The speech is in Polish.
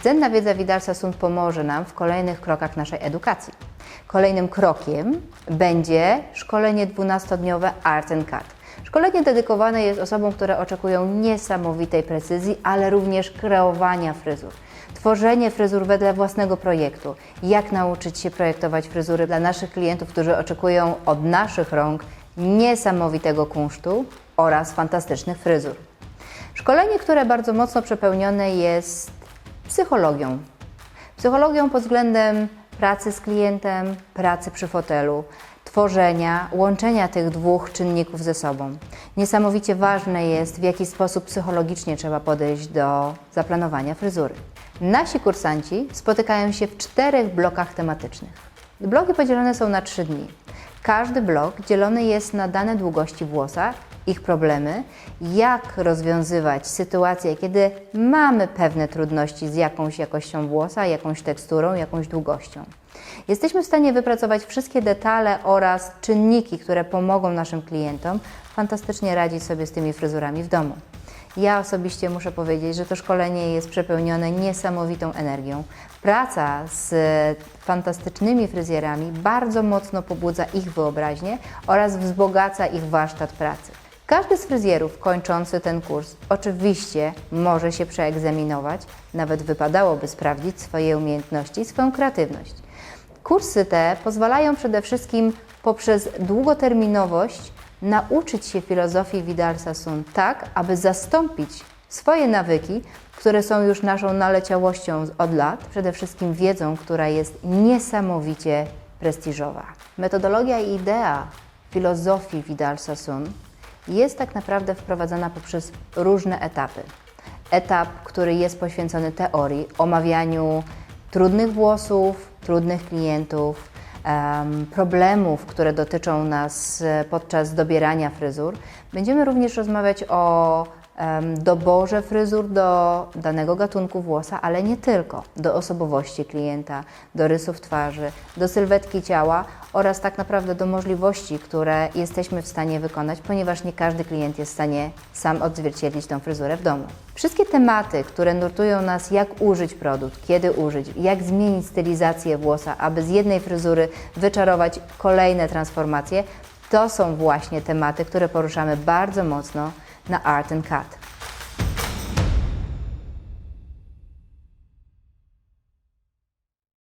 Rdzenna wiedza Widalsa Sund pomoże nam w kolejnych krokach naszej edukacji. Kolejnym krokiem będzie szkolenie 12-dniowe Art and Cut. Szkolenie dedykowane jest osobom, które oczekują niesamowitej precyzji, ale również kreowania fryzur. Tworzenie fryzur wedle własnego projektu. Jak nauczyć się projektować fryzury dla naszych klientów, którzy oczekują od naszych rąk niesamowitego kunsztu oraz fantastycznych fryzur. Szkolenie, które bardzo mocno przepełnione jest psychologią. Psychologią pod względem pracy z klientem, pracy przy fotelu, tworzenia, łączenia tych dwóch czynników ze sobą. Niesamowicie ważne jest, w jaki sposób psychologicznie trzeba podejść do zaplanowania fryzury. Nasi kursanci spotykają się w czterech blokach tematycznych. Bloki podzielone są na trzy dni. Każdy blok dzielony jest na dane długości włosa, ich problemy, jak rozwiązywać sytuacje, kiedy mamy pewne trudności z jakąś jakością włosa, jakąś teksturą, jakąś długością. Jesteśmy w stanie wypracować wszystkie detale oraz czynniki, które pomogą naszym klientom fantastycznie radzić sobie z tymi fryzurami w domu. Ja osobiście muszę powiedzieć, że to szkolenie jest przepełnione niesamowitą energią. Praca z fantastycznymi fryzjerami bardzo mocno pobudza ich wyobraźnię oraz wzbogaca ich warsztat pracy. Każdy z fryzjerów kończący ten kurs oczywiście może się przeegzaminować, nawet wypadałoby sprawdzić swoje umiejętności, swoją kreatywność. Kursy te pozwalają przede wszystkim poprzez długoterminowość nauczyć się filozofii Vidalsa Sun tak, aby zastąpić swoje nawyki, które są już naszą naleciałością od lat, przede wszystkim wiedzą, która jest niesamowicie prestiżowa. Metodologia i idea filozofii Vidalsa Sun jest tak naprawdę wprowadzana poprzez różne etapy. Etap, który jest poświęcony teorii, omawianiu trudnych włosów, trudnych klientów, problemów, które dotyczą nas e, podczas dobierania fryzur. Będziemy również rozmawiać o doborze fryzur do danego gatunku włosa, ale nie tylko, do osobowości klienta, do rysów twarzy, do sylwetki ciała oraz tak naprawdę do możliwości, które jesteśmy w stanie wykonać, ponieważ nie każdy klient jest w stanie sam odzwierciedlić tą fryzurę w domu. Wszystkie tematy, które nurtują nas, jak użyć produkt, kiedy użyć, jak zmienić stylizację włosa, aby z jednej fryzury wyczarować kolejne transformacje, to są właśnie tematy, które poruszamy bardzo mocno na Art and Cut.